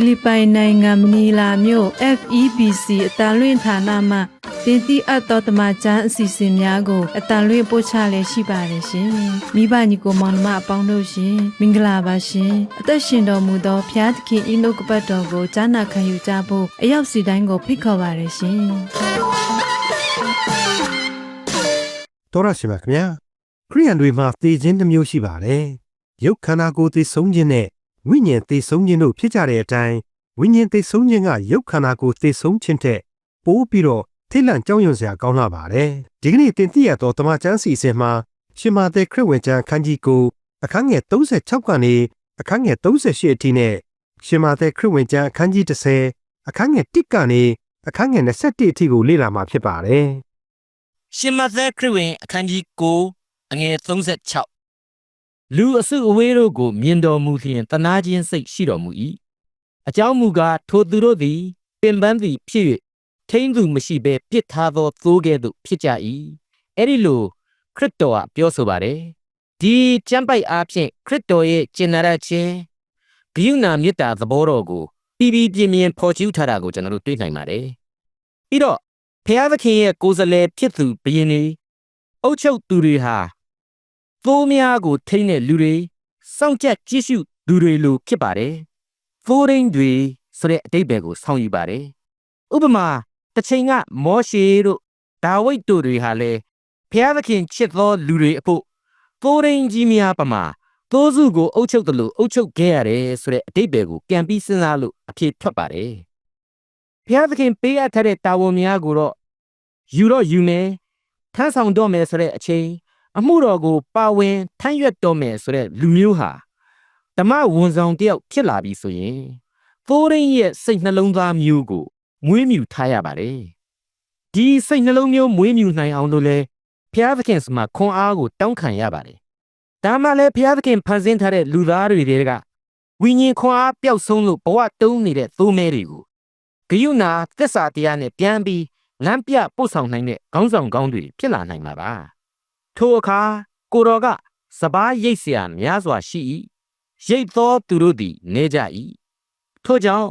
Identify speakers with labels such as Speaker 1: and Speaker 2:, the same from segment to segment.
Speaker 1: ဖိလစ်ပိုင်နိုင်ငံမနီလာမြို့ FEBC အတန်လွင့်ဌာနမှတင်တိအပ်သောတမချန်းအစီအစဉ်များကိုအတန်လွင့်ပို့ချလည်းရှိပါတယ်ရှင်။မိဘညီကိုမောင်နှမအပေါင်းတို့ရှင်မင်္ဂလာပါရှင်။အသက်ရှင်တော်မူသောဖျားသခင်ဤနှုတ်ကပတ်တော်ကိုကြားနာခံယူကြဖို့အရောက်စီတိုင်းကိုဖိတ်ခေါ်ပါတယ်ရှင်။
Speaker 2: တော်ရရှိပါခင်ဗျာခရိယန်တွေမှာသေခြင်းတစ်မျိုးရှိပါတယ်ရုပ်ခန္ဓာကိုယ်သေဆုံးခြင်းနဲ့ဝိညာဉ်သေဆုံးခြင်းတို့ဖြစ်ကြတဲ့အတိုင်းဝိညာဉ်သေဆုံးခြင်းကရုပ်ခန္ဓာကိုယ်သေဆုံးခြင်းထက်ပိုပြီးတော့ထိတ်လန့်ကြောက်ရွံ့စရာကောင်းလာပါတယ်ဒီကနေ့တင်ပြရတော့တမချန်းစီစဉ်မှာရှင်မာသက်ခရစ်ဝင်ကျမ်းအခန်းကြီးကိုအခန်းငယ်36ကနေအခန်းငယ်38အထိနဲ့ရှင်မာသက်ခရစ်ဝင်ကျမ်းအခန်းကြီး30အခန်းငယ်1ကနေအခန်းငယ်21အထိကိုလေ့လာမှာဖြစ်ပါတယ်
Speaker 3: ရှင်မသက်ခရစ်ဝင်အခန်းကြီး9အငယ်36လူအစုအဝေးတို့ကိုမြင်တော်မူလျင်တနာခြင်းစိတ်ရှိတော်မူ၏အကြောင်းမူကားထိုသူတို့သည်ပင်ပန်းသည်ဖြစ်၍ထိမ့်သူမရှိဘဲပြစ်ထားသောသိုးကဲ့သို့ဖြစ်ကြ၏အဲ့ဒီလိုခရစ်တော်ကပြောဆိုပါတယ်ဒီကျမ်းပိုက်အားဖြင့်ခရစ်တော်ရဲ့ကျင်နာရခြင်းဂိယုဏမေတ္တာသဘောတော်ကိုပြီးပြီးပြင်းပြင်းဖော်ကျူးထားတာကိုကျွန်တော်တို့တွေ့နိုင်ပါတယ်ပြီးတော့ ဖျားသခင်ရဲ့ကိုယ်စားလှယ်ဖြစ်သူဘုရင်တွေအုပ်ချုပ်သူတွေဟာသိုးများကိုထိန်းတဲ့လူတွေစောင့်ကြက်ကြည့်ရှုသူတွေလိုဖြစ်ပါတယ်။သိုးရင်းတွေဆိုတဲ့အတိတ်ဘယ်ကိုဆောင်းယူပါတယ်။ဥပမာတစ်ချိန်ကမောရှေတို့ဒါဝိဒ်တို့တွေဟာလည်းဖျားသခင်ချစ်သောလူတွေအဖို့သိုးရင်းကြီးများပမာသိုးစုကိုအုပ်ချုပ်တယ်လို့အုပ်ချုပ်ခဲ့ရတယ်ဆိုတဲ့အတိတ်ဘယ်ကိုပြန်ပြီးစဉ်းစားလို့အဖြစ်ထွက်ပါတယ်။ ဖျားသခင်ပေးအပ်ထားတဲ့တာဝန်များကိုတော့ယူတော့ယူမယ်ထမ်းဆောင်တော့မယ်ဆိုတဲ့အချိန်အမှုတော်ကိုပါဝင်ထမ်းရွက်တော့မယ်ဆိုတဲ့လူမျိုးဟာဓမ္မဝန်ဆောင်တယောက်ဖြစ်လာပြီဆိုရင်သိုးရင်းရဲ့စိတ်နှလုံးသားမျိုးကိုမွေးမြူထားရပါတယ်ဒီစိတ်နှလုံးမျိုးမွေးမြူနိုင်အောင်လို့လဲဘုရားသခင်စမှာခွန်အားကိုတောင်းခံရပါတယ်ဒါမှလည်းဘုရားသခင်ဖန်ဆင်းထားတဲ့လူသားတွေတွေကဝိညာဉ်ခွန်အားပျောက်ဆုံးလို့ဘဝတုံးနေတဲ့သိုးမဲတွေကို ဂယုဏသစ္စာတရားနဲ့ပြန်ပြီး လမ်းပြပို့ဆောင်နိုင်တဲ့ခေါင်းဆောင်ကောင်းတွေဖြစ်လာနိုင်မှာပါထိုအခါကိုတော်ကစပားရိတ်เสียများစွာရှိ၏ရိတ်သောသူတို့သည်နေကြ၏ထို့ကြောင့်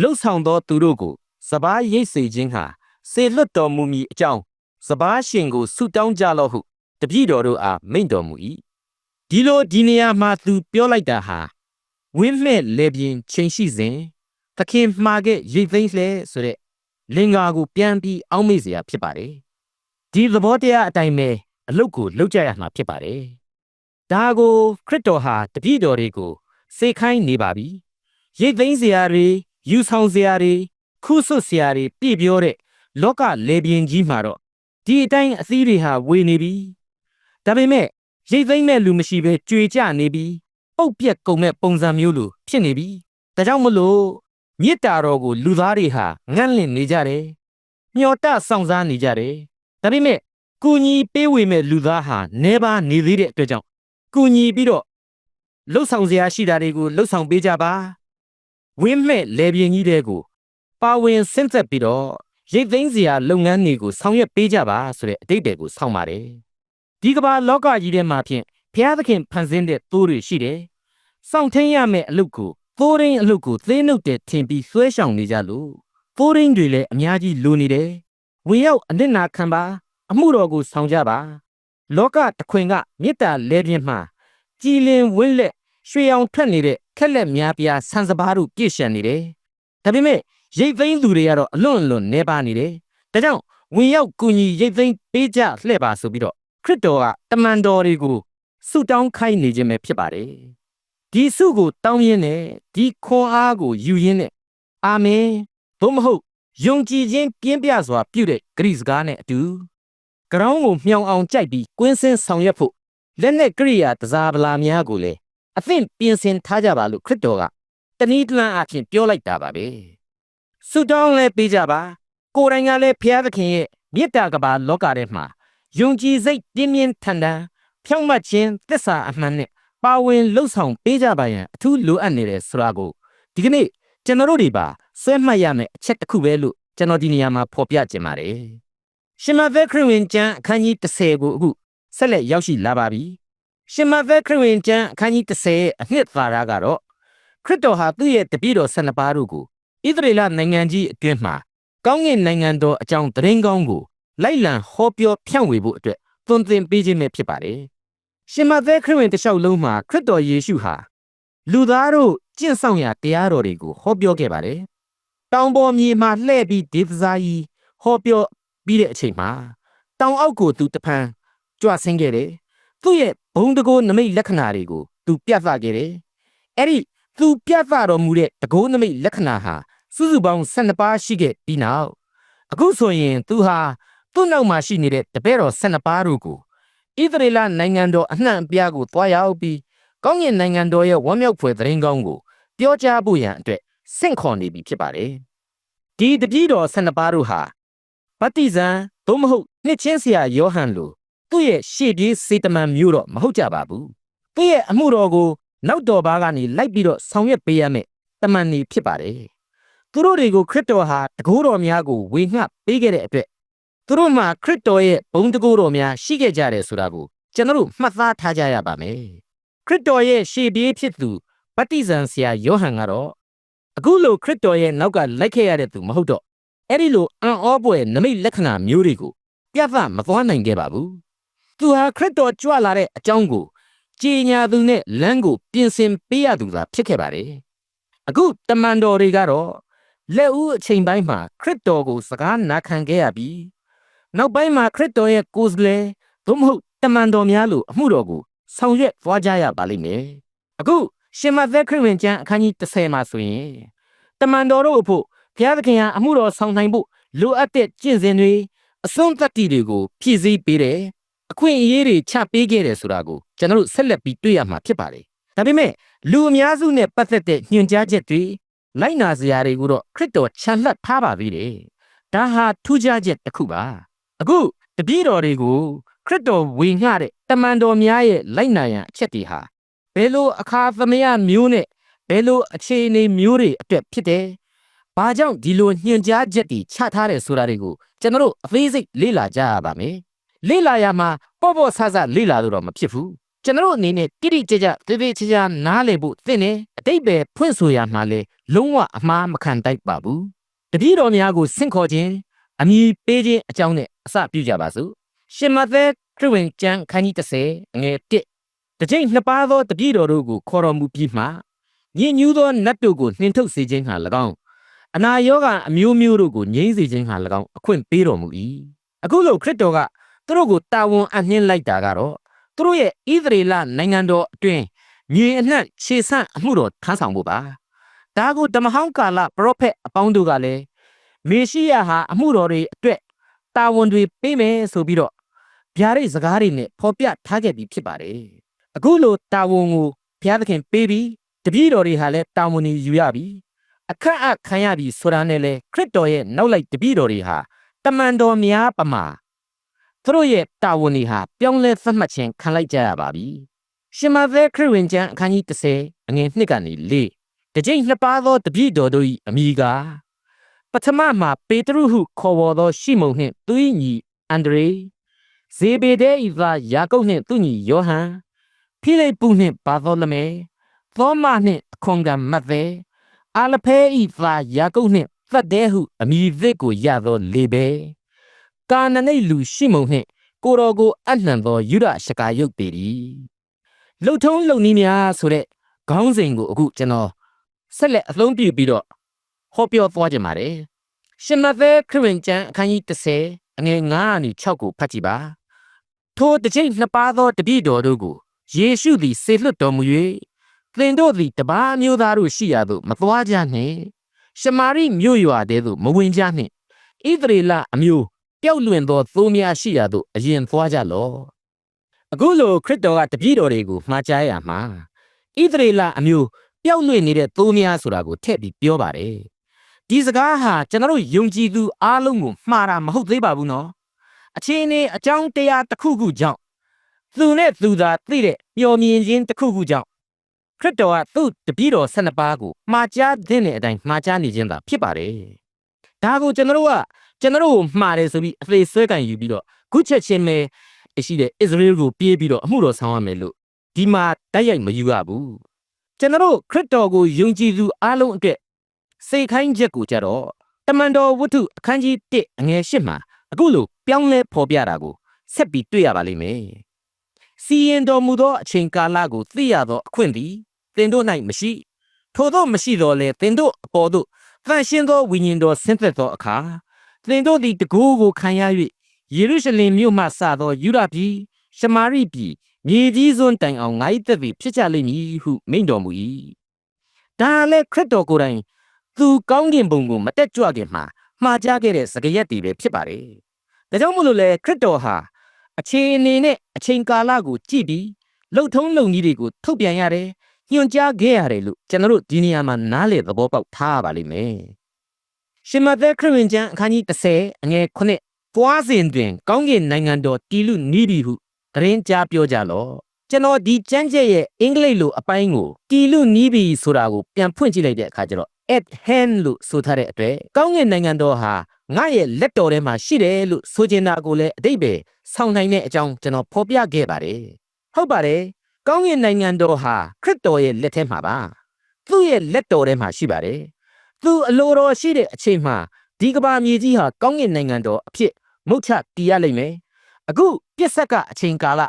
Speaker 3: လှုပ်ဆောင်သောသူတို့ကိုစပားရိတ်စေခြင်းဟာစေလွတ်တော်မူမည်အကြောင်းစပားရှင်ကိုဆုတောင်းကြလော့ဟုတပည့်တော်တို့အားမိန့်တော်မူ၏ဒီလိုဒီနေရာမှာသူပြောလိုက်တာဟာဝင်းမဲ့လေပြင်းချိန်ရှိစဉ် သခင်မှားခဲ့ရိတ်သိမ်းလှဲဆိုတဲ့ လင်္ကာကိုပြန်ပြီးအောက်မေ့เสียဖြစ်ပါတယ်။ဒီသဘောတရားအတိုင်းပဲအလုတ်ကိုလှုပ်ကြရမှာဖြစ်ပါတယ်။ဒါကိုခရစ်တော်ဟာတပည့်တော်တွေကိုစေခိုင်းနေပါပြီ။ရိတ်သိမ်းเสียတွေယူဆောင်เสียတွေခုဆွတ်เสียတွေပြည့်ပြောတဲ့လောကလေပြင်းကြီးမှာတော့ဒီအတိုင်းအသီးတွေဟာဝေနေပြီ။ဒါပေမဲ့ရိတ်သိမ်းမဲ့လူမရှိဘဲကြွေကြနေပြီ။ပုတ်ပြက်ကုန်မဲ့ပုံစံမျိုးလိုဖြစ်နေပြီ။ဒါကြောင့်မလို့ မေတ္တာတော်ကိုလူသားတွေဟာငန့်လင့်နေကြတယ်။မျော်တဆောင်စားနေကြတယ်။ဒါပေမဲ့ကုညီပေးဝေမဲ့လူသားဟာနေပါနေသေးတဲ့အတွက်ကြောင့်ကုညီပြီးတော့လှုပ်ဆောင်စရာရှိတာတွေကိုလှုပ်ဆောင်ပေးကြပါ။ဝင်းမဲ့လေပြင်းကြီးတွေကိုပါဝင်ဆင့်သက်ပြီးတော့ရိတ်သိမ်းစရာလုပ်ငန်းတွေကိုဆောင်ရွက်ပေးကြပါဆိုတဲ့အတိတ်တွေကိုဆောင်းပါတယ်။ဒီကမ္ဘာလောကကြီးထဲမှာဖြင့်ဘုရားသခင်ဖန်ဆင်းတဲ့သိုးတွေရှိတယ်။စောင့်ထင်းရမယ့်အလုပ်ကို သိုးရင်းအလုပ်ကိုသင်းနှုတ်တဲ့ထင်ပြီးဆွဲဆောင်နေကြလို့သိုးရင်းတွေလည်းအများကြီးလိုနေတယ်ဝင်ရောက်အနစ်နာခံပါ အမှုတော်ကိုဆောင်ကြပါ လောကတခွင်ကမေတ္တာလဲပြင်းမှကြည်လင်ဝင်းလက်ရွှေအောင်ထွက်နေတဲ့ခက်လက်များပြားဆန်စပါးတို့ပြည့်ရှံနေတယ်ဒါပေမဲ့ရိတ်သိမ်းသူတွေကတော့အလွန်အလွန်နေပါနေတယ်ဒါကြောင့်ဝင်ရောက်ကူညီရိတ်သိမ်းပေးကြလှဲ့ပါဆိုပြီးတော့ခရစ်တော်ကတမန်တော်တွေကိုဆုတောင်းခိုင်းနေခြင်းပဲဖြစ်ပါတယ် ဒီစုကိုတောင်းရင်းနဲ့ဒီခွန်အားကိုယူရင်းနဲ့အာမင်သို့မဟုတ်ယုံကြည်ခြင်းပြင်းပြစွာပြုတဲ့ဂရိစကားနဲ့အတူကရောင်းကိုမြောင်အောင်ကြိုက်ပြီးကွင်းစင်းဆောင်ရွက်ဖို့လက်နဲ့ကရိယာတစားပလာများကိုလည်းအသင့်ပြင်ဆင်ထားကြပါလို့ခရစ်တော်ကတနည်းတလန်းအဖြစ်ပြောလိုက်တာပါပဲဆုတောင်းလည်းပေးကြပါကိုယ်တိုင်ကလည်းဖျားသခင်ရဲ့မေတ္တာကဘာလောကထဲမှာယုံကြည်စိတ်ပြင်းပြင်းထန်ထန်ဖြောင့်မတ်ခြင်းသစ္စာအမှန်နဲ့ ပါဝင်လှုပ်ဆောင်ပေးကြပါရန်အထူးလိုအပ်နေတယ်ဆိုတာကိုဒီကနေ့ကျွန်တော်တို့တွေပါဆွဲမှတ်ရမယ့်အချက်တစ်ခုပဲလို့ကျွန်တော်ဒီနေရာမှာဖော်ပြခြင်းပါတယ်ရှင်မသက်ခရစ်ဝင်ကျမ်းအခန်းကြီး30ကိုအခုဆက်လက်ရောက်ရှိလာပါပြီရှင်မသက်ခရစ်ဝင်ကျမ်းအခန်းကြီး30ရဲ့အနှစ်သာရကတော့ခရစ်တော်ဟာသူ့ရဲ့တပည့်တော်12ပါးတို့ကိုဣသရေလနိုင်ငံကြီးအတွင်းမှာကောင်းကင်နိုင်ငံတော်အကြောင်းသတင်းကောင်းကိုလိုက်လံဟောပြောဖြန့်ဝေဖို့အတွက်သွန်သင်ပေးခြင်းပဲဖြစ်ပါတယ် ရှင်မသက်ခရစ်ဝင်တစ်လျှောက်လုံးမှာခရစ်တော်ယေရှုဟာလူသားတို့ကျင့်ဆောင်ရာတရားတော်တွေကိုဟောပြောခဲ့ပါတယ်တောင်ပေါ်မြေမှာလှည့်ပြီးဒေသစာကြီးဟောပြောပြီးတဲ့အချိန်မှာတောင်အောက်ကိုသူတဖန်ကြွဆင်းခဲ့တယ်သူ့ရဲ့ဘုံတကိုးနမိတ်လက္ခဏာတွေကိုသူပြသခဲ့တယ်အဲ့ဒီသူပြသတော်မူတဲ့တကိုးနမိတ်လက္ခဏာဟာစုစုပေါင်း12ပါးရှိခဲ့ပြီးနောက်အခုဆိုရင်သူဟာသူ့နောက်မှာရှိနေတဲ့တပည့်တော်12ပါးတို့ကို ဣသရေလနိုင်ငံတော်အနှံ့အပြားကိုတွားရောက်ပြီးကောင်းကင်နိုင်ငံတော်ရဲ့ဝမ်းမြောက်ဖွယ်သတင်းကောင်းကိုပြောကြားဖို့ရန်အတွက်ဆင့်ခေါ်နေပြီဖြစ်ပါတယ်ဒီတပည့်တော်12ပါးတို့ဟာဗတ္တိဇံသို့မဟုတ်နှစ်ချင်းဆရာယောဟန်လိုသူ့ရဲ့ရှေ့ပြေးစေတမန်မျိုးတော့မဟုတ်ကြပါဘူးသူ့ရဲ့အမှုတော်ကိုနောက်တော်ဘာကနေလိုက်ပြီးတော့ဆောင်ရွက်ပေးရမယ်တမန်နေဖြစ်ပါတယ်သူတို့တွေကိုခရစ်တော်ဟာတကိုးတော်များကိုဝေငှပေးခဲ့တဲ့အတွက် သူတို့မှာခရစ်တော်ရဲ့ဘုံတကိုးတော်များရှိခဲ့ကြတယ်ဆိုတာကိုကျွန်တော်တို့မှတ်သားထားကြရပါမယ်ခရစ်တော်ရဲ့ရှေ့ပြေးဖြစ်သူဗတ္တိဇံဆရာယောဟန်ကတော့အခုလိုခရစ်တော်ရဲ့နောက်ကလိုက်ခဲ့ရတဲ့သူမဟုတ်တော့အဲ့ဒီလိုအံ့ဩပွေနမိတ်လက္ခဏာမျိုးတွေကိုပြသမသွားနိုင်ခဲ့ပါဘူးသူဟာခရစ်တော်ကြွလာတဲ့အကြောင်းကိုကြည်ညာသူနဲ့လမ်းကိုပြင်ဆင်ပေးရသူသာဖြစ်ခဲ့ပါတယ်အခုတမန်တော်တွေကတော့လက်ဦးအချိန်ပိုင်းမှာခရစ်တော်ကိုစကားနာခံခဲ့ရပြီး နောက်ပိုင်းမှာခရစ်တော်ရဲ့ကိုယ်စားလှယ်သို့မဟုတ်တမန်တော်များလို့အမှုတော်ကိုဆောင်ရွက်သွားကြရပါလိမ့်မယ်အခုရှင်မသက်ခရစ်ဝင်ကျမ်းအခန်းကြီး30မှာဆိုရင်တမန်တော်တို့အဖို့ဘုရားသခင်ဟာအမှုတော်ဆောင်နိုင်ဖို့လိုအပ်တဲ့ကျင့်စဉ်တွေအစွန်းတတ္တိတွေကိုဖြည့်ဆည်းပေးတယ်အခွင့်အရေးတွေချပေးခဲ့တယ်ဆိုတာကိုကျွန်တော်တို့ဆက်လက်ပြီးတွေ့ရမှာဖြစ်ပါတယ်ဒါပေမဲ့လူအများစုနဲ့ပတ်သက်တဲ့ညွှန်ကြားချက်တွေလိုက်နာစရာတွေကိုတော့ခရစ်တော်ခြံလှပ်ထားပါသေးတယ်ဒါဟာထူးခြားချက်တစ်ခုပါ အခုတပည့်တော်တွေကိုခရစ်တော်ဝေငှတဲ့တမန်တော်များရဲ့လိုက်နာရန်အချက်တွေဟာဘယ်လိုအခါသမယမျိုးနဲ့ဘယ်လိုအခြေအနေမျိုးတွေအတွက်ဖြစ်တယ်။ဘာကြောင့်ဒီလိုညှဉ်ကြားချက်တွေချထားတယ်ဆိုတာတွေကိုကျွန်တော်တို့အသေးစိတ်လေ့လာကြရပါမယ်။လေ့လာရမှာပေါ့ပေါ့ဆဆလေ့လာလို့တော့မဖြစ်ဘူး။ကျွန်တော်တို့အနေနဲ့တိတိကျကျသေသေးချာချာနားလည်ဖို့သင့်တယ်။အတိတ်ပဲဖွင့်ဆိုရမှာလဲလုံးဝအမှားမခံတိုက်ပါဘူး။တပည့်တော်များကိုဆင့်ခေါ်ခြင်း အမည်ပေးခြင်းအကြောင်းနဲ့အစပြုကြပါစို့။ရှင်မသက်ခရစ်ဝင်ကျမ်းခန်းကြီး30အငယ်1တကြိမ်နှစ်ပါးသောတပည့်တော်တို့ကိုခေါ်တော်မူပြီးမှညင်ညူးသောနတ်တို့ကိုနှင်ထုတ်စေခြင်းဟာ၎င်းအနာရောဂါအမျိုးမျိုးတို့ကိုငြိမ်းစေခြင်းဟာ၎င်းအခွင့်ပေးတော်မူ၏အခုလိုခရစ်တော်ကသူတို့ကိုတာဝန်အနှင်းလိုက်တာကတော့သူတို့ရဲ့ဣသရေလနိုင်ငံတော်အတွင်းမြေအနှံ့ခြေဆန့်အမှုတော်ထမ်းဆောင်ဖို့ပါဒါကိုဓမ္မဟောင်းကာလပရောဖက်အပေါင်းတို့ကလည်း မေရှိယဟာအမှုတော်တွေအတွက်တာဝန်တွေပေးမယ်ဆိုပြီးတော့ဗျာဒိတ်စကားတွေနဲ့ဖော်ပြထားခဲ့ပြီးဖြစ်ပါတယ်အခုလိုတာဝန်ကိုဘုရားသခင်ပေးပြီးတပည့်တော်တွေဟာလည်းတာဝန်တွေယူရပြီအခက်အခံရပြီဆိုတာနဲ့လေခရစ်တော်ရဲ့နောက်လိုက်တပည့်တော်တွေဟာတမန်တော်များပမာသူတို့ရဲ့တာဝန်တွေဟာပြောင်းလဲသတ်မှတ်ခြင်းခံလိုက်ကြရပါပြီရှင်မသက်ခရစ်ဝင်ကျမ်းအခန်းကြီး30အငယ်1ကနေ4တကြိမ်နှစ်ပါးသောတပည့်တော်တို့၏အမိကား ပထမမှာပေတရုဟုခေါ်ဝေါ်သောရှိမုန်နှင့်သူ၏ညီအန်ဒရေဇေဘေဒဲ၏သားယာကုပ်နှင့်သူညီယောဟန်ဖိလိပ္ပုနှင့်ဘာသောလမေသောမနှင့်အခွန်ကံမတ်သေးအာလဖဲဤသားယာကုပ်နှင့်သတ်တဲဟုအမိသစ်ကိုရသောလေပဲကာနနိတ်လူရှိမုန်နှင့်ကိုတော်ကိုအနှံသောယူဒရှကာယုတ်ပေ၏လှုပ်ထုံးလှုပ်နီးများဆိုတဲ့ခေါင်းစဉ်ကိုအခုကျွန်တော်ဆက်လက်အသုံးပြုပြီးတော့ ဟောပြောသွားကြပါတယ်ရှင်မသက်ခရစ်ဝင်ကျမ်းအခန်းကြီး30အငယ်9ကနေ6ကိုဖတ်ကြည့်ပါထိုတစ်ချိန်နှစ်ပါးသောတပည့်တော်တို့ကိုယေရှုသည်ဆေလွတ်တော်မူ၍သင်တို့သည်တပါးမျိုးသားတို့ရှိရာသို့မသွားကြနှင့်ရှမာရိမြို့ရွာတဲသို့မဝင်ကြနှင့်ဣသရေလအမျိုးပျောက်လွင်သောသိုးများရှိရာသို့အရင်သွားကြလော့အခုလိုခရစ်တော်ကတပည့်တော်တွေကိုမှားကြားရမှာဣသရေလအမျိုးပျောက်လွင်နေတဲ့သိုးများဆိုတာကိုထည့်ပြီးပြောပါတယ် ဒီစကားဟာကျွန်တော်တို့ယုံကြည်သူအားလုံးကိုမှားတာမဟုတ်သေးပါဘူးနော်အချင်းနေအကြောင်းတရားတစ်ခုခုကြောင့်သူနဲ့သူသာသိတဲ့မျော်မြင်ခြင်းတစ်ခုခုကြောင့်ခရစ်တော်ကသူ့တပည့်တော်12ပါးကိုမှားကြားတဲ့အတိုင်းမှားကြားနေခြင်းသာဖြစ်ပါတယ်ဒါကိုကျွန်တော်တို့ကကျွန်တော်တို့ကိုမှားတယ်ဆိုပြီးအသေးဆွဲကန်ယူပြီးတော့ခုချက်ချင်းပဲရှိတဲ့အစ္စရေးကိုပြေးပြီးတော့အမှုတော်ဆောင်ရမယ်လို့ဒီမှာတိုက်ရိုက်မယူရဘူးကျွန်တော်တို့ခရစ်တော်ကိုယုံကြည်သူအားလုံးအတွက် စိတ်ခိုင်းချက်ကိုကြတော့တမန်တော်ဝတ္ထုအခန်းကြီး1အငယ်8မှာအခုလိုပြောင်းလဲဖော်ပြတာကိုဆက်ပြီးတွေ့ရပါလိမ့်မယ်စီရင်တော်မူသောအချိန်ကာလကိုသိရသောအခွင့်သည်သင်တို့၌မရှိထို့သောမရှိတော်လဲသင်တို့အပေါ်သို့တန်ရှင်းသောဝိညာဉ်တော်ဆင်းသက်သောအခါသင်တို့သည်တကူကိုခံရ၍ယေရုရှလင်မြို့မှစသောယူဒပြည်ရှမာရိပြည်မြေကြီးစွန်းတိုင်အောင်ငါ၏သက်သည်ဖြစ်ကြလိမ့်မည်ဟုမိန့်တော်မူ၏ဒါလည်းခရစ်တော်ကိုယ်တိုင် သူကောင်းကင်ဘုံကိုမတက်ကြွခင်မှာမှားကြားခဲ့တဲ့စကားရက်တွေပဲဖြစ်ပါတယ်ဒါကြောင့်မို့လို့လေခရစ်တော်ဟာအခြေအနေနဲ့အချိန်ကာလကိုကြည့်ပြီးလှုပ်ထုံးလုံကြီးတွေကိုထုတ်ပြန်ရတယ်ညွှန်ကြားခဲ့ရတယ်လို့ကျွန်တော်တို့ဒီနေရာမှာနားလေသဘောပေါက်ထားရပါလိမ့်မယ်ရှင်မသက်ခရစ်ဝင်ကျမ်းအခန်းကြီး30အငယ်9ပွားစဉ်တွင် ကောင်းကင်နိုင်ငံတော်တည်လူနီးပြီဟုသတင်းကြားပြောကြလော့ကျွန်တော်ဒီကျမ်းချက်ရဲ့အင်္ဂလိပ်လိုအပိုင်းကိုတည်လူနီးပြီဆိုတာကိုပြန်ဖွင့်ကြည့်လိုက်တဲ့အခါကျတော့ at hand လို့ဆိုထားတဲ့အတွက်ကောင်းကင်နိုင်ငံတော်ဟာငါရဲ့လက်တော်ထဲမှာရှိတယ်လို့ဆိုချင်တာကိုလည်းအတိတ်ပဲဆောင်းနိုင်တဲ့အကြောင်းကျွန်တော်ဖော်ပြခဲ့ပါတယ်ဟုတ်ပါတယ်ကောင်းကင်နိုင်ငံတော်ဟာခရစ်တော်ရဲ့လက်ထဲမှာပါသူ့ရဲ့လက်တော်ထဲမှာရှိပါတယ်သူအလိုတော်ရှိတဲ့အချိန်မှာဒီကဘာမြေကြီးဟာကောင်းကင်နိုင်ငံတော်အဖြစ်မုတ်ချတည်ရလိမ့်မယ်အခုပြစ်ဆက်ကအချိန်ကာလ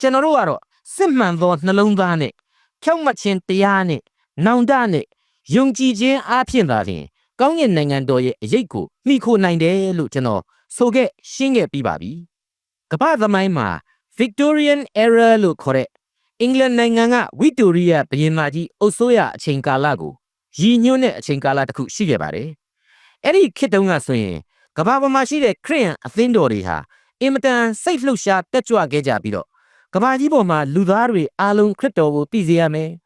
Speaker 3: ကျွန်တော်တို့ကတော့စစ်မှန်သောနှလုံးသားနဲ့ဖြောင့်မတ်ခြင်းတရားနဲ့နောင်တနဲ့ ယုံကြည်ခြင်းအားဖြင့်သာလျှင်ကောင်းကင်နိုင်ငံတော်ရဲ့အရေးကိုမိခိုနိုင်တယ်လို့ကျွန်တော်ဆိုခဲ့ရှင်းခဲ့ပြီးပါပြီကမ္ဘာသမိုင်းမှာ Victorian era လို့ခေါ်တဲ့အင်္ဂလန်နိုင်ငံကဝီတိုရီးယားဘုရင်မကြီးအုပ်စိုးရအချိန်ကာလကိုရည်ညွှန်းတဲ့အချိန်ကာလတစ်ခုရှိခဲ့ပါတယ်အဲ့ဒီခေတ်တုန်းကဆိုရင်ကမ္ဘာပေါ်မှာရှိတဲ့ခရစ်ယာန်အသင်းတော်တွေဟာအင်မတန်စိတ်လှုပ်ရှားတက်ကြွခဲ့ကြပြီးတော့ကမ္ဘာကြီးပေါ်မှာလူသားတွေအားလုံးခရစ်တော်ကိုသိစေရမယ်။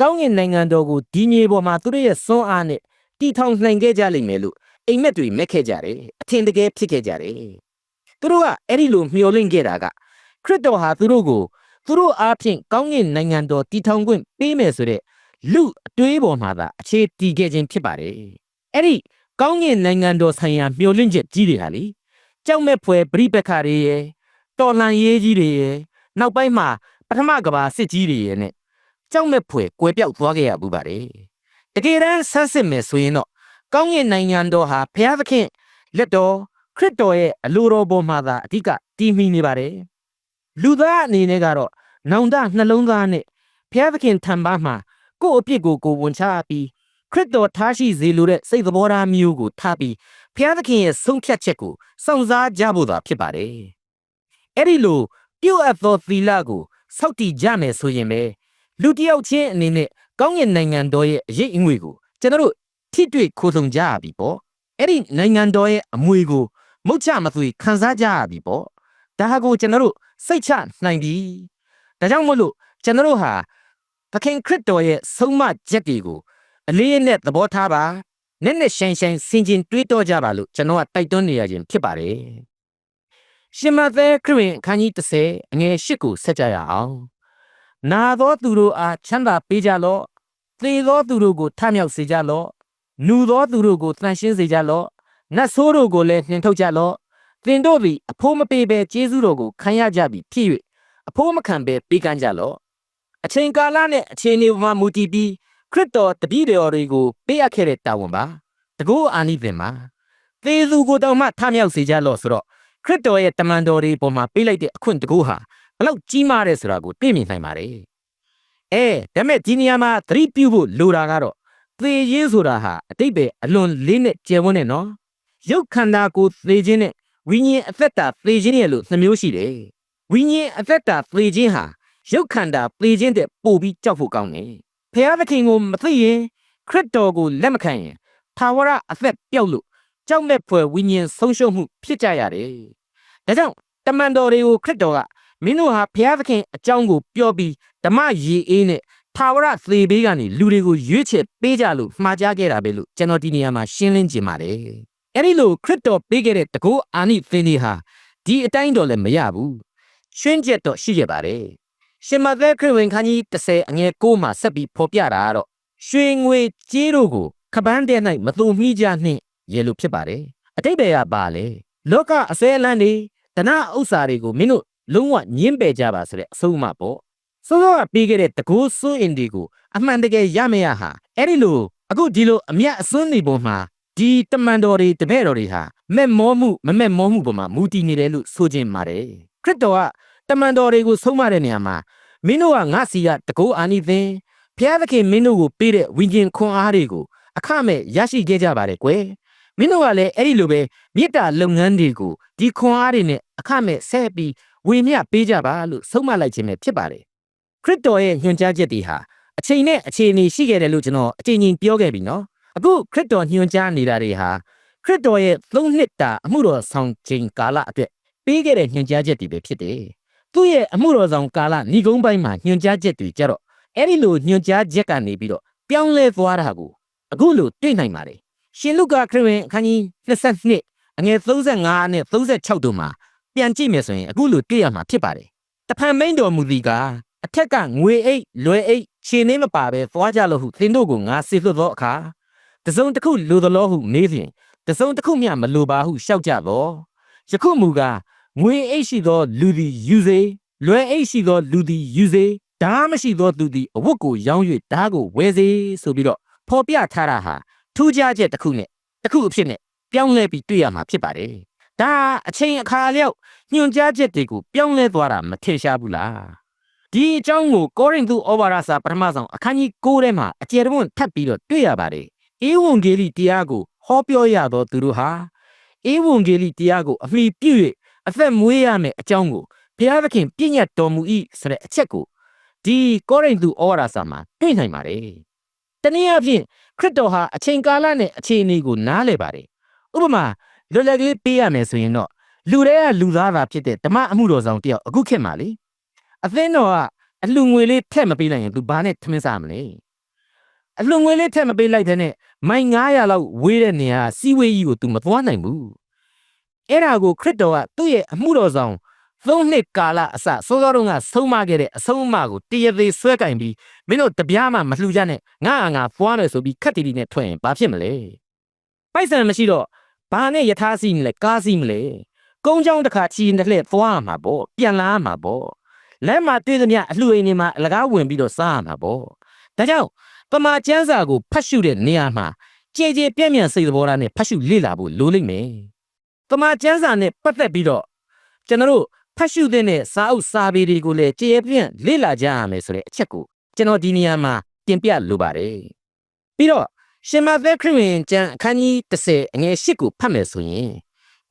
Speaker 3: ကောင်းကင်နိုင်ငံတော်ကိုဒီမြေပေါ်မှာသူတို့ရဲ့စွမ်းအားနဲ့တည်ထောင်နိုင်ခဲ့ကြလိမ့်မယ်လို့အိမ်မက်တွေမက်ခဲ့ကြတယ်။အထင်တကယ်ဖြစ်ခဲ့ကြတယ်။သူတို့ကအဲ့ဒီလိုမျှော်လင့်ခဲ့တာကခရစ်တော်ဟာသူတို့ကိုသူတို့အားဖြင့်ကောင်းကင်နိုင်ငံတော်တည်ထောင်ခွင့်ပေးမယ်ဆိုတဲ့လူအတွေးပေါ်မှာသာအခြေတည်ခဲ့ခြင်းဖြစ်ပါတယ်။အဲ့ဒီကောင်းကင်နိုင်ငံတော်ဆိုင်ရာမျှော်လင့်ချက်ကြီးတွေဟာလေကြောက်မဲ့ဖွယ်ပြိပက္ခတွေရယ်တော်လှန်ရေးကြီးတွေရယ်နောက်ပိုင်းမှာပထမကဘာစစ်ကြီးတွေရယ်နဲ့ ကြောက်မဲ့ဖွယ်ကွယ်ပြောက်သွားခဲ့ရဘူးပါတယ်တကယ်တမ်းဆန်းစစ်မယ်ဆိုရင်တော့ကောင်းကင်နိုင်ငံတော်ဟာဘုရားသခင်လက်တော်ခရစ်တော်ရဲ့အလိုတော်ပေါ်မှာသာအဓိကတည်မီနေပါတယ်လူသားအနေနဲ့ကတော့နောင်တနှလုံးသားနဲ့ဘုရားသခင်ထံပါမှာကိုယ့်အပြစ်ကိုကိုယ်ဝန်ချပြီးခရစ်တော်ထားရှိစေလိုတဲ့စိတ်သဘောထားမျိုးကိုထားပြီးဘုရားသခင်ရဲ့ဆုံးဖြတ်ချက်ကိုစောင့်စားကြဖို့သာဖြစ်ပါတယ်။အဲ့ဒီလိုပြုတ်အပ်သောသီလကိုစောင့်တည်ကြမယ်ဆိုရင်ပဲ လူတစ်ယောက်ချင်းအနေနဲ့ကောင်းကင်နိုင်ငံတော်ရဲ့အရေးအငွေကိုကျွန်တော်တို့ထိတွေ့ခိုးဆုံကြရပြီပေါ့။အဲ့ဒီနိုင်ငံတော်ရဲ့အမွေကိုမုတ်ချမသွေခံစားကြရပြီပေါ့။ဒါကိုကျွန်တော်တို့စိတ်ချနိုင်ပြီ။ဒါကြောင့်မို့လို့ကျွန်တော်တို့ဟာသခင်ခရစ်တော်ရဲ့ဆုံးမချက်တွေကိုအလေးနဲ့သဘောထားပါနက်နက်ရှိုင်းရှိုင်းစင်ကျင်တွေးတောကြပါလို့ကျွန်တော်ကတိုက်တွန်းနေရခြင်းဖြစ်ပါတယ်ရှင်မသက်ခရစ်ဝင်အခန်းကြီး30အငယ်8ကိုဆက်ကြရအောင် နာသောသူတို့အားချမ်းသာပေးကြလော့သေသောသူတို့ကိုထမြောက်စေကြလော့နူသောသူတို့ကိုတန်ရှင်းစေကြလော့နတ်ဆိုးတို့ကိုလည်းနှင်ထုတ်ကြလော့သင်တို့သည်အဖိုးမပေးဘဲကျေးဇူးတော်ကိုခံရကြပြီဖြစ်၍အဖိုးမခံဘဲပေးကမ်းကြလော့အချိန်ကာလနဲ့အချိန်တွေမှာမူတည်ပြီးခရစ်တော်တပည့်တော်တွေကိုပေးအပ်ခဲ့တဲ့တာဝန်ပါတကူအာနိသင်ပါသေသူကိုတောင်မှထမြောက်စေကြလော့ဆိုတော့ခရစ်တော်ရဲ့တမန်တော်တွေပေါ်မှာပေးလိုက်တဲ့အခွင့်တကူဟာ ဘလောက်ကြီးမားတယ်ဆိုတာကိုသိမြင်နိုင်ပါတယ်အဲဒါမဲ့ဒီနေရာမှာသတိပြုဖို့လိုတာကတော့သေခြင်းဆိုတာဟာအတိတ်ပဲအလွန်လေးနဲ့ကျယ်ဝန်းနေနော်ရုပ်ခန္ဓာကိုသေခြင်းနဲ့ဝိညာဉ်အသက်တာသေခြင်းရဲ့လို့နှမျိုးရှိတယ်ဝိညာဉ်အသက်တာသေခြင်းဟာရုပ်ခန္ဓာသေခြင်းတဲ့ပို့ပြီးကြောက်ဖို့ကောင်းတယ်ဖျားသခင်ကိုမသိရင်ခရစ်တော်ကိုလက်မခံရင်သာဝရအသက်ပျောက်လို့ကြောက်မဲ့ဖွယ်ဝိညာဉ်ဆုံးရှုံးမှုဖြစ်ကြရတယ်။ဒါကြောင့်တမန်တော်တွေကိုခရစ်တော်က မင်းတို့ဟာဘုရားသခင်အကြောင်းကိုပြောပြီးဓမ္မရေအေးနဲ့သာဝရသေဘေးကနေလူတွေကိုရွေးချယ်ပေးကြလို့မှားကြားခဲ့တာပဲလို့ကျွန်တော်ဒီနေရာမှာရှင်းလင်းခြင်းပါတယ်။အဲဒီလိုခရစ်တော်ပေးခဲ့တဲ့တကောအာနိသင်တွေဟာဒီအတိုင်းတော့လည်းမရဘူး။ရှင်းချက်တော့ရှိခဲ့ပါတယ်။ရှင်မသက်ခရစ်ဝင်ခန်းကြီး30အငယ်6မှာဆက်ပြီးဖော်ပြတာကတော့ရွှေငွေကြေးတို့ကိုခပန်းတဲ့၌မတူမိကြနှင့်ရဲ့လို့ဖြစ်ပါတယ်အတိတ်တွေကပါလေလောကအစဲအလန်းတွေတဏှဥစ္စာတွေကိုမင်းတို့ လုံးဝညင်းပယ်ကြပါဆိုတဲ့အဆုံးအမပေါ့စောစောကပြီးခဲ့တဲ့တကိုးစွန်းအင်ဒီကိုအမှန်တကယ်ရမရဟာအဲ့ဒီလိုအခုဒီလိုအမျက်အစွန်းနေပုံမှာဒီတမန်တော်တွေတပည့်တော်တွေဟာမဲ့မောမှုမမဲ့မောမှုပေါ်မှာမူတည်နေတယ်လို့ဆိုခြင်းပါတယ်ခရစ်တော်ကတမန်တော်တွေကိုဆုံးမတဲ့နေရာမှာမင်းတို့ကငါစီကတကိုးအာနိသင်ဘုရားသခင်မင်းတို့ကိုပေးတဲ့ဝိညာဉ်ခွန်အားတွေကိုအခမဲ့ရရှိခဲ့ကြပါတယ်ကွယ်မင်းတို့ကလည်းအဲ့ဒီလိုပဲမေတ္တာလုပ်ငန်းတွေကိုဒီခွန်အားတွေနဲ့အခမဲ့ဆက်ပြီး ဝေမျှပေးကြပါလို့ဆုံးမလိုက်ခြင်းပဲဖြစ်ပါတယ်ခရစ်တော်ရဲ့ညွှန်ကြားချက်တွေဟာအချိန်နဲ့အခြေအနေရှိခဲ့တယ်လို့ကျွန်တော်အချိန်ချင်းပြောခဲ့ပြီနော်အခုခရစ်တော်ညွှန်ကြားနေတာတွေဟာခရစ်တော်ရဲ့သုံးနှစ်တာအမှုတော်ဆောင်ခြင်းကာလအတွက်ပေးခဲ့တဲ့ညွှန်ကြားချက်တွေပဲဖြစ်တယ်သူ့ရဲ့အမှုတော်ဆောင်ကာလဏီကုန်းပိုင်းမှာညွှန်ကြားချက်တွေကြတော့အဲ့ဒီလိုညွှန်ကြားချက်ကနေပြီးတော့ပြောင်းလဲသွားတာကိုအခုလိုတွေ့နိုင်ပါတယ်ရှင်လုကာခရစ်ဝင်အခန်းကြီး22အငယ်35နဲ့36တို့မှာ ပြန်ကြည့်မယ်ဆိုရင်အခုလိုတွေ့ရမှာဖြစ်ပါတယ်တဖန်မိန်တော်မူသည်ကအထက်ကငွေအိတ်လွယ်အိတ်ခြေနှင်းမပါပဲသွားကြလို့ဟုသင်တို့ကိုငါဆေလွတ်သောအခါတစုံတစ်ခုလိုသလိုဟုနေစဉ်တစုံတစ်ခုမျှမလိုပါဟုရှောက်ကြတော့ယခုမူကားငွေအိတ်ရှိသောလူသည်ယူစေလွယ်အိတ်ရှိသောလူသည်ယူစေဓာမရှိသောသူသည်အဝတ်ကိုရောင်း၍ဓာကိုဝယ်စေဆိုပြီးတော့ဖော်ပြထားတာဟာထူးခြားချက်တစ်ခုနဲ့တစ်ခုအဖြစ်နဲ့ပြောင်းလဲပြီးတွေ့ရမှာဖြစ်ပါတယ် ဒါအချိန်အခါအလျောက်ညွှန်ကြားချက်တွေကိုပြောင်းလဲသွားတာမထင်ရှားဘူးလားဒီအကြောင်းကိုကောရိန္သုဩဝါဒစာပထမဆုံးအခန်းကြီး9ထဲမှာအကျယ်တဝန်းထပ်ပြီးတော့တွေ့ရပါတယ်။ဧဝံဂေလိတရားကိုဟောပြောရသောသူတို့ဟာဧဝံဂေလိတရားကိုအမိပြု၍အသက်မွေးရမယ်အကြောင်းကိုဘုရားသခင်ပြည့်ညတ်တော်မူ၏ဆိုတဲ့အချက်ကိုဒီကောရိန္သုဩဝါဒစာမှာတွေ့နိုင်ပါတယ်။တနည်းအားဖြင့်ခရစ်တော်ဟာအချိန်ကာလနဲ့အခြေအနေကိုနားလည်ပါတယ်။ဥပမာ လွယ်လွယ်လေးပေးရမယ်ဆိုရင်တော့လူတွေကလူသားသာဖြစ်တဲ့ဓမ္မအမှုတော်ဆောင်တယောက်အခုခေတ်မှာလေအသင်းတော်ကအလှငွေလေးထက်မပေးလိုက်ရင် तू ဘာနဲ့ထမင်းစားမလဲအလှငွေလေးထက်မပေးလိုက်တဲ့နဲ့မိုင်900လောက်ဝေးတဲ့နေရာစီဝေးကြီးကို तू မသွားနိုင်ဘူးအဲ့ဒါကိုခရစ်တော်ကသူ့ရဲ့အမှုတော်ဆောင်သုံးနှစ်ကာလအစစောစောတုန်းကဆုံးမခဲ့တဲ့အဆုံးအမကိုတရသေးဆွဲကင်ပြီးမင်းတို့တပြားမှမလှူကြနဲ့ငါငါဖွားမယ်ဆိုပြီးခက်တီတီနဲ့ထွက်ရင်ဘာဖြစ်မလဲပိုက်ဆံမရှိတော့ ဘာနဲ့ယထာစီမလဲကားစီမလဲကုန်းချောင်းတစ်ခါချီတစ်လှည့်သွားရမှာပေါ့ပြန်လာရမှာပေါ့လက်မှာတွေ့သမျှအလှူအိမ်တွေမှာအလကားဝင်ပြီးတော့စားရမှာပေါ့ဒါကြောင့်ပမာကျမ်းစာကိုဖတ်ရှုတဲ့နေရာမှာကြည်ကြည်ပြည့်မြတ်စိတ်သဘောထားနဲ့ဖတ်ရှုလေ့လာဖို့လိုလိမ့်မယ်ပမာကျမ်းစာနဲ့ပတ်သက်ပြီးတော့ကျွန်တော်တို့ဖတ်ရှုတဲ့စာအုပ်စာပေတွေကိုလည်းကြည်ပြည့်လေ့လာကြရမယ်ဆိုတဲ့အချက်ကိုကျွန်တော်ဒီနေရာမှာတင်ပြလိုပါတယ်ပြီးတော့ ရှင်မသက်ခရစ်ဝင်ကျမ်းအခန်းကြီး30အငယ်8ကိုဖတ်မယ်ဆိုရင်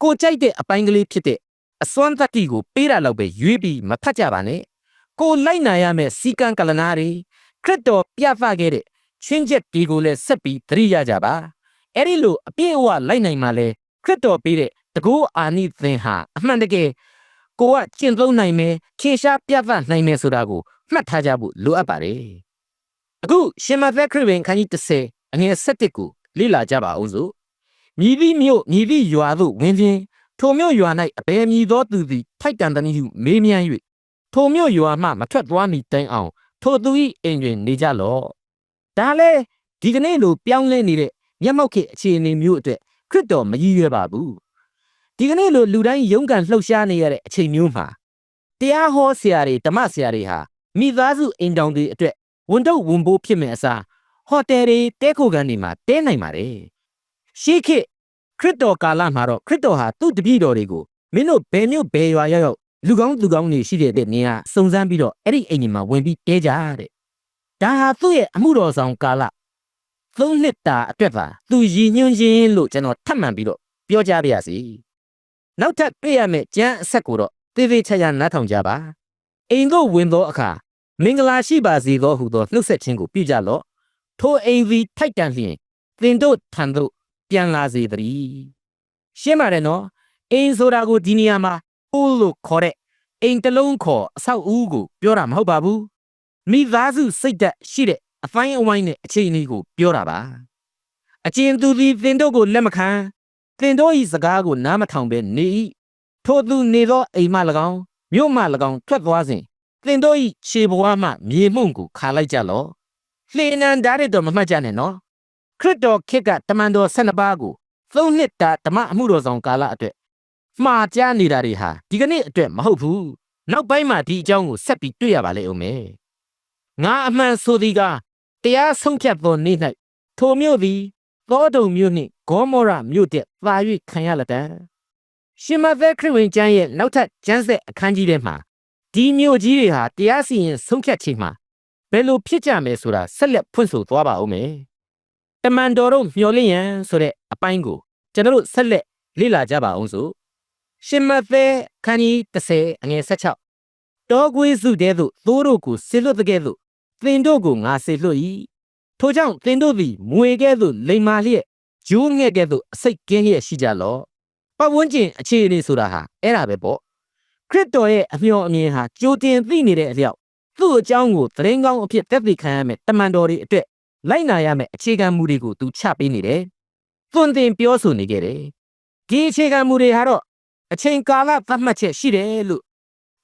Speaker 3: ကိုကြိုက်တဲ့အပိုင်းကလေးဖြစ်တဲ့အစွမ်းတတ္တိကိုပေးတာလောက်ပဲရွေးပြီးမဖတ်ကြပါနဲ့ကိုလိုက်နိုင်ရမယ့်စီကံကလနာတွေခရစ်တော်ပြသခဲ့တဲ့ချင်းချက်ဒီကိုလည်းဆက်ပြီးသတိရကြပါအဲ့ဒီလိုအပြည့်အဝလိုက်နိုင်မှလဲခရစ်တော်ပေးတဲ့တကူအာနိသင်ဟာအမှန်တကယ်ကိုကကျင့်သုံးနိုင်မယ်ခေရှားပြသနိုင်မယ်ဆိုတာကိုမှတ်ထားကြဖို့လိုအပ်ပါတယ်အခုရှင်မသက်ခရစ်ဝင်ခန်းကြီး30 အငယ်7ကိုလေ့လာကြပါဦးစို့မြည်သည့်မြို့မြည်သည့်ရွာသို့ဝင်ခြင်းထိုမြို့ရွာ၌အဘယ်မည်သောသူသည်ထိုက်တန်တနည်းဟုမေးမြန်း၍ထိုမြို့ရွာမှမထွက်သွားမီတိုင်အောင် ထိုသူ၏အိမ်တွင်နေကြလော့ဒါလဲဒီကနေ့လိုပြောင်းလဲနေတဲ့မျက်မှောက်ခေတ်အခြေအနေမျိုးအတွက်ခရစ်တော်မရည်ရွယ်ပါဘူးဒီကနေ့လိုလူတိုင်းရုန်းကန်လှုပ်ရှားနေရတဲ့အချိန်မျိုးမှာတရားဟောဆရာတွေဓမ္မဆရာတွေဟာမိသားစုအိမ်တောင်တွေအတွက်ဝန်တော့ဝန်ပိုးဖြစ်မဲ့အစား ဟိုတယ်တွေတဲခိုကန်တွေမှာတဲနိုင်ပါတယ်ရှေးခေတ်ခရစ်တော်ကာလမှာတော့ခရစ်တော်ဟာသူ့တပည့်တော်တွေကိုမင်းတို့ဘယ်မျိုးဘယ်ရွာရောက်ရောက်လူကောင်းသူကောင်းတွေရှိတဲ့နေရာစုံစမ်းပြီးတော့အဲ့ဒီအိမ်ကြီးမှာဝင်ပြီးတဲကြတဲ့ဒါဟာသူ့ရဲ့အမှုတော်ဆောင်ကာလသုံးနှစ်တာအတွက်ပါသူရည်ညွှန်းခြင်းလို့ကျွန်တော်ထပ်မံပြီးတော့ပြောကြပါရစေနောက်ထပ်တွေ့ရမယ့်ကျမ်းအဆက်ကိုတော့သေသေးချာချာနားထောင်ကြပါအိမ်သို့ဝင်သောအခါမင်္ဂလာရှိပါစေသောဟုသောနှုတ်ဆက်ခြင်းကိုပြုကြလော့ ထိုအိမ်သည်ထိုက်တန်လျင်သင်တို့ထံသို့ပြန်လာစေတည်းရှင်းပါတယ်နော်အိမ်ဆိုတာကိုဒီနေရာမှာဟိုးလို့ခေါ်တဲ့အိမ်တစ်လုံးခေါ်အဆောက်အဦကိုပြောတာမဟုတ်ပါဘူးမိသားစုစိတ်သက်ရှိတဲ့အပိုင်းအဝိုင်းနဲ့အခြေအနေကိုပြောတာပါအကျဉ်သူသည်သင်တို့ကိုလက်မခံသင်တို့၏စကားကိုနားမထောင်ဘဲနေ၏ထိုသူနေသောအိမ်မှ၎င်းမြို့မှ၎င်းထွက်သွားစဉ်သင်တို့၏ခြေဘဝမှမြေမှုန့်ကိုခါလိုက်ကြလော့ လှေနံဓာတ်ရတော့မမှတ်ကြနဲ့နော်ခရစ်တော်ခေတ်ကတမန်တော်12ပါးကိုသုံးနှစ်တာဓမ္မအမှုတော်ဆောင်ကာလအတွက်မှားကြားနေတာတွေဟာဒီကနေ့အတွက်မဟုတ်ဘူးနောက်ပိုင်းမှာဒီအကြောင်းကိုဆက်ပြီးတွေ့ရပါလိမ့်ဦးမယ်ငါအမှန်ဆိုသည်ကတရားဆုံးဖြတ်သောနေ့၌ထိုမြို့သည်သောဒုံမြို့နှင့်ဂေါမောရမြို့တဲ့သာ၍ခံရလက်တံရှင်မသက်ခရစ်ဝင်ကျမ်းရဲ့နောက်ထပ်ကျမ်းဆက်အခန်းကြီးထဲမှာဒီမြို့ကြီးတွေဟာတရားစီရင်ဆုံးဖြတ်ခြင်းမှာ ဘယ်လိုဖြစ်ကြမယ်ဆိုတာဆက်လက်ဖွင့်ဆိုသွားပါဦးမယ်တမန်တော်တို့မျှော်လင့်ရန်ဆိုတဲ့အပိုင်းကိုကျွန်တော်တို့ဆက်လက်လေ့လာကြပါအောင်စို့ရှင်မသက်ခန်းကြီး30အငယ်16တောကွေးစုတဲသို့သိုးတို့ကိုဆေလွတ်တဲ့ကဲ့သို့သင်တို့ကိုငါဆေလွတ်၏ထိုကြောင့်သင်တို့သည်မွေကဲ့သို့လိမ်မာလျက်ဂျိုးငှဲ့ကဲ့သို့အစိတ်ကင်းလျက်ရှိကြလော့ပတ်ဝန်းကျင်အခြေအနေဆိုတာဟာအဲ့ဒါပဲပေါ့ခရစ်တော်ရဲ့အမျှော်အမြင်ဟာကြိုတင်သိနေတဲ့အလျောက် သူ့အကြောင်းကိုသတင်းကောင်းအဖြစ်သက်သေခံရမယ်တမန်တော်တွေအတွက်လိုက်နာရမယ်အခြေခံမူတွေကိုသူချပေးနေတယ်။သွန်သင်ပြောဆိုနေခဲ့တယ်။ဒီအခြေခံမူတွေဟာတော့အချိန်ကာလသတ်မှတ်ချက်ရှိတယ်လို့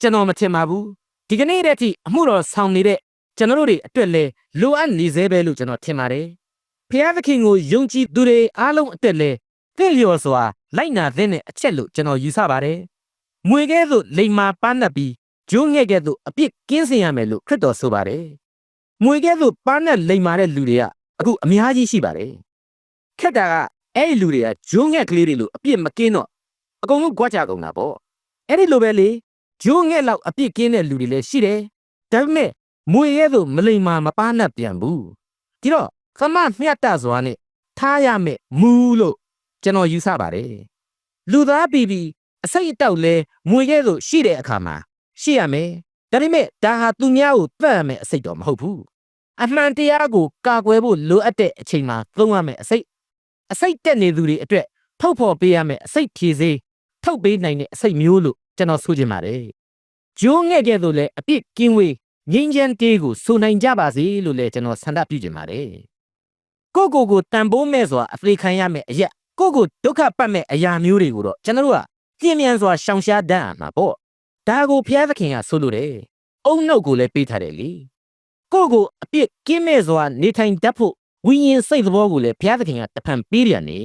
Speaker 3: ကျွန်တော်မထင်ပါဘူး။ဒီကနေ့တည်းထိအမှုတော်ဆောင်နေတဲ့ကျွန်တော်တို့တွေအတွက်လဲလိုအပ်နေသေးပဲလို့ကျွန်တော်ထင်ပါတယ်။ဖျားသခင်ကိုယုံကြည်သူတွေအားလုံးအတွက်လဲသင့်လျော်စွာလိုက်နာသင့်တဲ့အချက်လို့ကျွန်တော်ယူဆပါတယ်။မွေကဲသို့လိမ်မာပန်းနှပ်ပြီး ဂျိုးငှဲ့ကဲသို့အပြစ်ကင်းစင်ရမယ်လို့ခရစ်တော်ဆိုပါတယ်။မွေကဲသို့ပန်းနဲ့လိမ်မာတဲ့လူတွေကအခုအများကြီးရှိပါတယ်။ခက်တာကအဲ့ဒီလူတွေကဂျိုးငှက်ကလေးတွေလို့အပြစ်မကင်းတော့အကုန်လုံးကြွားကြကုန်တာပေါ့။အဲ့ဒီလိုပဲလေဂျိုးငှက်လောက်အပြစ်ကင်းတဲ့လူတွေလည်းရှိတယ်။ဒါပေမဲ့မွေရဲသို့မလိမ်မာမပန်းနဲ့ပြန်ဘူး။ဒီတော့သမမျှတစွာနဲ့ထားရမယ်မူလို့ကျွန်တော်ယူဆပါတယ်။လူသားပြည်ပြည်အစိတ်အတောက်လဲမွေရဲသို့ရှိတဲ့အခါမှာ ရှိရမယ်။ဒါပေမဲ့ဒါဟာသူများကိုတတ်ရမယ်အစိတ်တော့မဟုတ်ဘူး။အမှန်တရားကိုကာကွယ်ဖို့လိုအပ်တဲ့အချိန်မှာသုံးရမယ်အစိတ်အစိတ်တက်နေသူတွေအတွက်ထုတ်ဖော်ပေးရမယ်အစိတ်ဖြည့်စေးထုတ်ပေးနိုင်တဲ့အစိတ်မျိုးလို့ကျွန်တော်ဆိုချင်ပါတယ်။ဂျိုးငဲ့တဲ့သို့လည်းအပြစ်ကင်းဝေးငင်းချမ်းတေးကိုဆိုနိုင်ကြပါစေလို့လည်းကျွန်တော်ဆန္ဒပြုချင်ပါတယ်။ကိုယ့်ကိုယ်ကိုတန်ဖိုးမဲ့စွာအသေးခံရမယ်အရက်ကိုယ့်ကိုယ်ဒုက္ခပတ်မဲ့အရာမျိုးတွေကိုတော့ကျွန်တော်တို့ကပြင်းမြန်စွာရှောင်ရှားတတ်ရမှာပေါ့။ ဒါကိုဘုရားသခင်ကဆိုလိုတယ်။အုံနှုတ်ကိုလည်းပေးထားတယ်လေ။ကိုယ့်ကိုယ်အပြစ်ကင်းမဲ့စွာနေထိုင်တတ်ဖို့ဝိညာဉ်စိတ်သဘောကိုလည်းဘုရားသခင်ကတဖန်ပေးပြန်နေ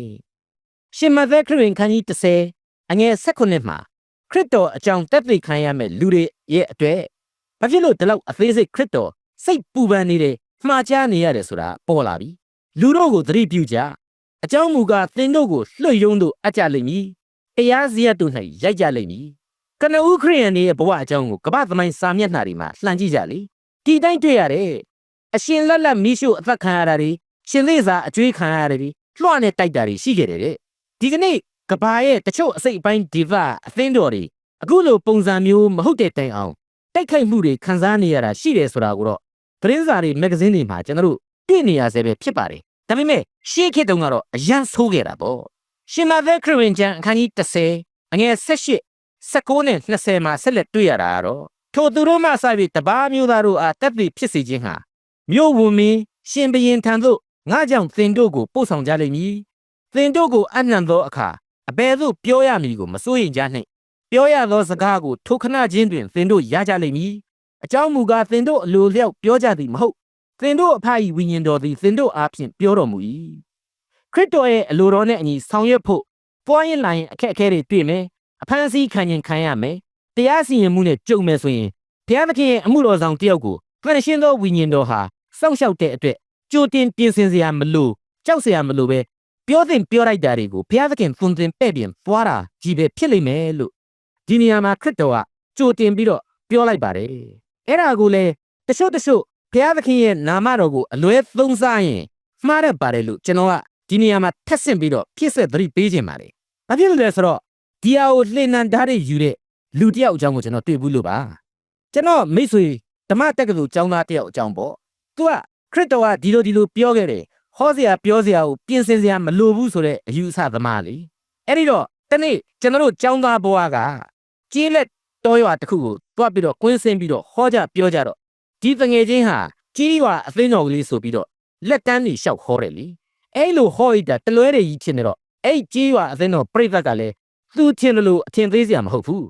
Speaker 3: ။ရှင်မသက်ခရစ်ဝင်ခန်းကြီး30အငယ်16မှာခရစ်တော်အကြောင်းတက်သိခံရမယ့်လူတွေရဲ့အတွေ့ဘာဖြစ်လို့ဒီလောက်အသေးစိတ်ခရစ်တော်စိတ်ပူပန်နေတယ်မှားချနေရတယ်ဆိုတာပေါ်လာပြီလူတို့ကိုသတိပြုကြအကြောင်းမူကားသင်တို့ကိုလွှတ်ယုံတို့အပ်ကြလိမ့်မည်တရားစရက်တို့၌ရိုက်ကြလိမ့်မည် ကနဦးခရိယန်ရဲ့ဘဝအကြောင်းကိုကမ္ဘာသမိုင်းစာမျက်နှာတွေမှာလှန်ကြည့်ကြလေဒီတိုင်းတွေ့ရတယ်အရှင်လက်လက်မီးရှို့အသက်ခံရတာတွေရှင်သေးစာအကျွေးခံရတာတွေလွှတ်နဲ့တိုက်တာတွေရှိခဲ့တယ်တဲ့ဒီကနေ့ကဘာရဲ့တချို့အစိတ်အပိုင်းဒီဗအသင်းတော်တွေအခုလိုပုံစံမျိုးမဟုတ်တဲ့တိုင်အောင်တိုက်ခိုက်မှုတွေခံစားနေရတာရှိတယ်ဆိုတာကိုတော့သတင်းစာတွေမဂ္ဂဇင်းတွေမှာကျွန်တော်တို့တွေ့နေရဆဲပဲဖြစ်ပါတယ်ဒါပေမဲ့ရှေးခေတ်တုန်းကတော့အရန်ဆိုးခဲ့တာပေါ့ရှင်မာသဲခရစ်ဝင်ကျမ်းအခန်းကြီး30အငယ်18 19နဲ့20မှာဆက်လက်တွေ့ရတာကတော့ထိုသူတို့မှစပြီးတပါးမျိုးသားတို့အားတက်တည်ဖြစ်စေခြင်းဟာမြို့ဝန်မင်းရှင်ဘရင်ထံသို့ငါကြောင့်သင်တို့ကိုပို့ဆောင်ကြလိမ့်မည်သင်တို့ကိုအနှံသောအခါအဘယ်သို့ပြောရမည်ကိုမစိုးရင်ကြနှင့်ပြောရသောစကားကိုထိုခဏချင်းတွင်သင်တို့ရကြလိမ့်မည်အကြောင်းမူကားသင်တို့အလိုလျောက်ပြောကြသည်မဟုတ်သင်တို့အဖ၏ဝိညာဉ်တော်သည်သင်တို့အားဖြင့်ပြောတော်မူ၏ခရစ်တော်ရဲ့အလိုတော်နဲ့အညီဆောင်ရွက်ဖို့ပွားရင်လာရင်အခက်အခဲတွေတွေ့မယ် အဖန်ဆီးခံရင်ခံရမယ်တရားစီရင်မှုနဲ့ကြုံမယ်ဆိုရင်ဘုရားသခင်ရဲ့အမှုတော်ဆောင်တယောက်ကိုဖန်ရှင်းသောဝိညာဉ်တော်ဟာစောင့်ရှောက်တဲ့အတွက်ကြိုတင်ပြင်ဆင်စရာမလိုကြောက်စရာမလိုပဲပြောသင့်ပြောလိုက်တာတွေကိုဘုရားသခင်ဖွင့်သင်ပဲ့ပြင်သွားတာကြီးပဲဖြစ်လိမ့်မယ်လို့ဒီနေရာမှာခရစ်တော်ကကြိုတင်ပြီးတော့ပြောလိုက်ပါတယ်အဲ့ဒါကိုလေတချို့တချို့ဘုရားသခင်ရဲ့နာမတော်ကိုအလွဲသုံးစားရင်မှားရပါတယ်လို့ကျွန်တော်ကဒီနေရာမှာထက်ဆင့်ပြီးတော့ဖြစ်ဆက်သတိပေးခြင်းပါတယ်ဘာဖြစ်လို့လဲဆိုတော့ ဒီဟာကိုလှေနံဓာတ်တွေယူတဲ့လူတစ်ယောက်အကြောင်းကိုကျွန်တော်တွေ့ဘူးလို့ပါကျွန်တော်မိတ်ဆွေဓမ္မတက္ကသိုလ်ကျောင်းသားတစ်ယောက်အကြောင်းပေါ့သူကခရစ်တော်ကဒီလိုဒီလိုပြောခဲ့တယ်ဟောစရာပြောစရာကိုပြင်ဆင်စရာမလိုဘူးဆိုတဲ့အယူအဆသမားလေအဲ့ဒီတော့တနေ့ကျွန်တော်တို့ကျောင်းသားဘဝကကျေးလက်တော်ရွာတစ်ခုကိုတွားပြီးတော့ကွင်းဆင်းပြီးတော့ဟောကြပြောကြတော့ဒီတငယ်ချင်းဟာကြီးရွာအသိတော်ကလေးဆိုပြီးတော့လက်တန်းကြီးလျှောက်ခေါ်တယ်လေအဲ့လိုဟောရတာတလွဲတွေကြီးဖြစ်နေတော့အဲ့ကြီးရွာအသိတော်ပြိဿကလည်း သူ့ထင်တယ်လို့အထင်သေးစရာမဟုတ်ဘူး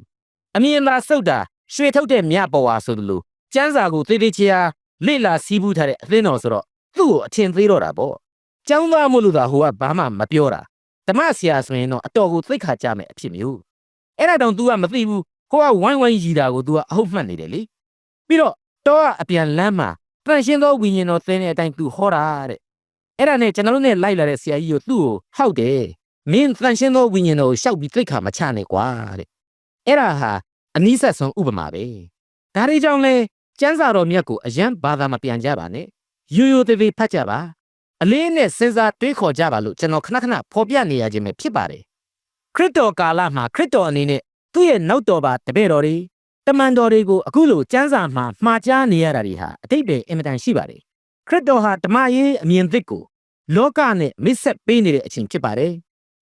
Speaker 3: အမြင်သာစုတ်တာရွှေထုတ်တဲ့မြပေါ်ဝါဆိုလို့ကျန်းစာကိုသေးသေးချာလေ့လာစီးပူးထားတဲ့အသိတော်ဆိုတော့သူ့ကိုအထင်သေးတော့တာပေါ့ကျောင်းသားမို့လို့သာဟိုကဘာမှမပြောတာဒါ ဓမ္မဆရာဆိုရင်တော့အတော်ကိုသိက္ခာကြမယ်အဖြစ်မျိုးအဲ့ဒါတောင် तू ကမသိဘူးကိုကဝိုင်းဝိုင်းရည်တာကို तू ကအဟုတ်မှတ်နေတယ်လေပြီးတော့တော့ကအပြန်လမ်းမှာတန်ရှင်းသောဝိညာဉ်တော်သင်တဲ့အတိုင်း तू ဟောတာတဲ့အဲ့ဒါနဲ့ကျွန်တော်တို့နဲ့လိုက်လာတဲ့ဆရာကြီးကိုသူ့ကိုဟောက်တယ် မင်းတန်ရှင်းသောဝိညာဉ်တော်ကိုရှောက်ပြီးသိက္ခာမချနဲ့ကွာတဲ့အဲ့ဒါဟာအနည်းဆက်ဆုံးဥပမာပဲဒါတွေကြောင့်လဲကျမ်းစာတော်မြတ်ကိုအယံဘာသာမပြန်ကြပါနဲ့ရိုးရိုးသေးသေးဖတ်ကြပါအလေးနဲ့စဉ်းစားတွေးခေါ်ကြပါလို့ကျွန်တော်ခဏခဏဖော်ပြနေရခြင်းပဲဖြစ်ပါတယ်ခရစ်တော်ကာလမှာခရစ်တော်အနေနဲ့သူ့ရဲ့နောက်တော်ပါတပည့်တော်တွေတမန်တော်တွေကိုအခုလိုစံစာမှာမှားကြားနေရတာတွေဟာအတိတ်ပဲအင်မတန်ရှိပါတယ်ခရစ်တော်ဟာဓမ္မရေးအမြင်သစ်ကိုလောကနဲ့မိတ်ဆက်ပေးနေတဲ့အချိန်ဖြစ်ပါတယ်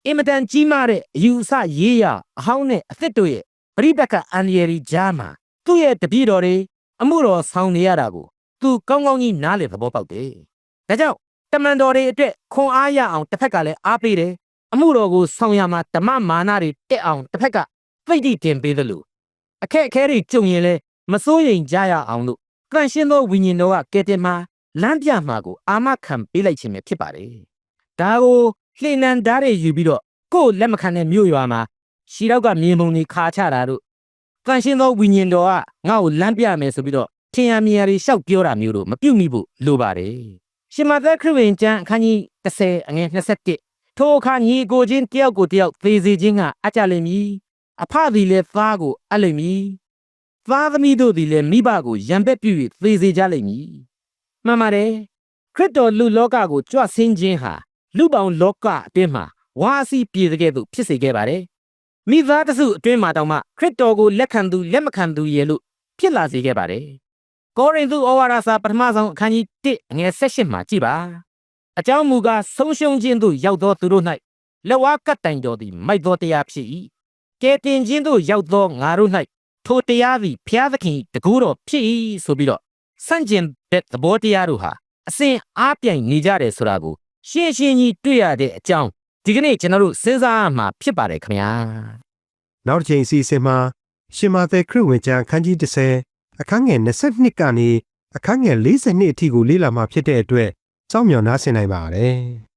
Speaker 3: အင်မတန်ကြီးမားတဲ့အယူအဆရေးရအဟောင်းနဲ့အသစ်တို့ရဲ့ပရိပက္ခအန်ဒီယရီကြားမှာသူ့ရဲ့တပည့်တော်တွေအမှုတော်ဆောင်နေရတာကိုသူကောင်းကောင်းကြီးနားလည်သဘောပေါက်တယ်ဒါကြောင့်တမန်တော်တွေအတွက်ခွန်အားရအောင်တစ်ဖက်ကလည်းအားပေးတယ်အမှုတော်ကိုဆောင်ရမှာဓမ္မမာနတွေတက်အောင်တစ်ဖက်ကသိတိတင်ပေးသလိုအခက်အခဲတွေကြုံရင်လည်းမစိုးရိမ်ကြရအောင်လို့တန်ရှင်းသောဝိညာဉ်တော်ကကဲတင်မှာလမ်းပြမှာကိုအာမခံပေးလိုက်ခြင်းပဲဖြစ်ပါတယ်ဒါကို လှိနန်ဓာတ်တွေယူပြီးတော့ကိုယ်လက်မခံတဲ့မြို့ရွာမှာရှီတော့ကမြေပုံတွေခါချတာတို့တန်ရှင်းသောဝိညာဉ်တော်ကငါ့ကိုလမ်းပြမယ်ဆိုပြီးတော့ထင်ရမြင်ရတွေရှောက်ပြောတာမျိုးတို့မပြုတ်မိဖို့လိုပါတယ်ရှင်မသက်ခရစ်ဝင်ကျမ်းအခန်းကြီး30အငယ်21ထိုအခါညီကိုချင်းတယောက်ကိုတယောက်သေစေခြင်းကအကြလိမ့်မည်အဖသည်လည်းသားကိုအပ်လိမ့်မည်သားသမီးတို့သည်လည်းမိဘကိုရံပက်ပြု၍သေစေကြလိမ့်မည်မှန်ပါတယ်ခရစ်တော်လူလောကကိုကြွဆင်းခြင်းဟာ လူပေါင်းလောကအတွင်းမှာဝါစီပြေတဲ့ကဲ့သို့ဖြစ်စေခဲ့ပါတယ်မိသားတစုအတွင်းမှာတောင်မှခရစ်တော်ကိုလက်ခံသူလက်မခံသူရဲ့လို့ဖြစ်လာစေခဲ့ပါတယ်ကောရိန္သုဩဝါဒစာပထမဆုံးအခန်းကြီး1ငယ်16မှာကြည်ပါအကြောင်းမူကားဆုံးရှုံးခြင်းသို့ရောက်သောသူတို့၌လက်ဝါးကပ်တိုင်တော်သည်မိုက်သောတရားဖြစ်၏ကဲတင်ခြင်းသို့ရောက်သောငါတို့၌ထိုတရားသည်ဖျားသခင်၏တကူတော်ဖြစ်၏ဆိုပြီးတော့ဆန့်ကျင်တဲ့သဘောတရားတို့ဟာအစဉ်အားပြိုင်နေကြတယ်ဆိုတာကို ရှင်းရှင်းကြီးတွေ့ရတဲ့အကြောင်းဒီကနေ့ကျွန်တော်တို့စဉ်းစားရမှာဖြစ်ပါတယ်ခင်ဗျာ
Speaker 2: နောက်တစ်ချိန်အစီအစဉ်မှာရှင်မာသက်ခရစ်ဝင်ကျမ်းအခန်းကြီး30အခန်းငယ်22ကနေအခန်းငယ်42အထိကိုလေ့လာမှဖြစ်တဲ့အတွက်စောင့်မျှော်နားဆင်နိုင်ပါတယ်။